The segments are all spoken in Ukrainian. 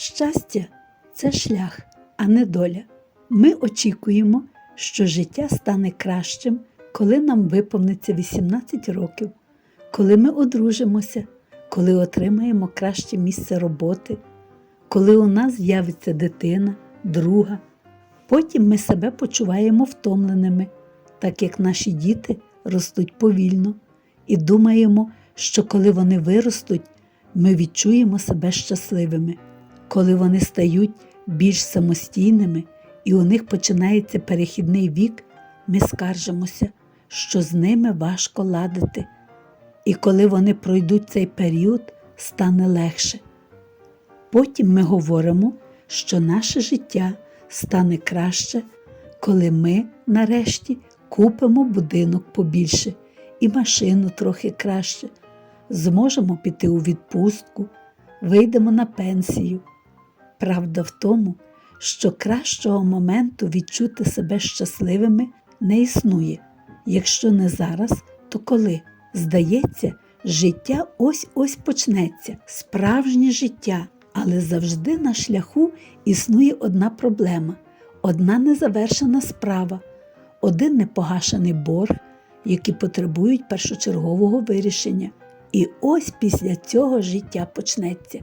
Щастя це шлях, а не доля. Ми очікуємо, що життя стане кращим, коли нам виповниться 18 років, коли ми одружимося, коли отримаємо краще місце роботи, коли у нас з'явиться дитина, друга. Потім ми себе почуваємо втомленими, так як наші діти ростуть повільно, і думаємо, що коли вони виростуть, ми відчуємо себе щасливими. Коли вони стають більш самостійними і у них починається перехідний вік, ми скаржимося, що з ними важко ладити. І коли вони пройдуть цей період, стане легше. Потім ми говоримо, що наше життя стане краще, коли ми, нарешті, купимо будинок побільше і машину трохи краще, зможемо піти у відпустку, вийдемо на пенсію. Правда в тому, що кращого моменту відчути себе щасливими не існує. Якщо не зараз, то коли? Здається, життя ось-ось почнеться, справжнє життя, але завжди на шляху існує одна проблема, одна незавершена справа, один непогашений борг, які потребують першочергового вирішення. І ось після цього життя почнеться.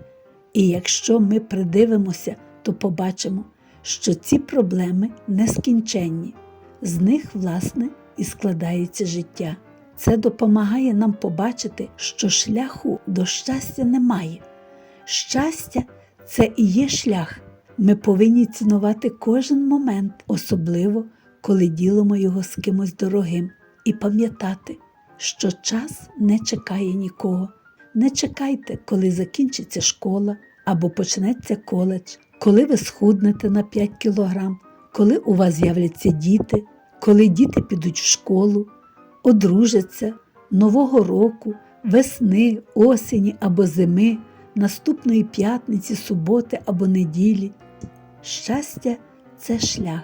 І якщо ми придивимося, то побачимо, що ці проблеми нескінченні. З них, власне, і складається життя. Це допомагає нам побачити, що шляху до щастя немає. Щастя це і є шлях. Ми повинні цінувати кожен момент, особливо коли ділимо його з кимось дорогим, і пам'ятати, що час не чекає нікого. Не чекайте, коли закінчиться школа або почнеться коледж, коли ви схуднете на 5 кілограм, коли у вас з'являться діти, коли діти підуть в школу, одружаться Нового року, весни, осені або зими, наступної п'ятниці, суботи або неділі. Щастя це шлях,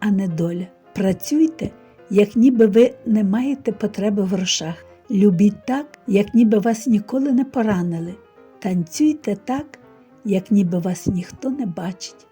а не доля. Працюйте, як ніби ви не маєте потреби в грошах. Любіть так, як ніби вас ніколи не поранили. Танцюйте так, як ніби вас ніхто не бачить.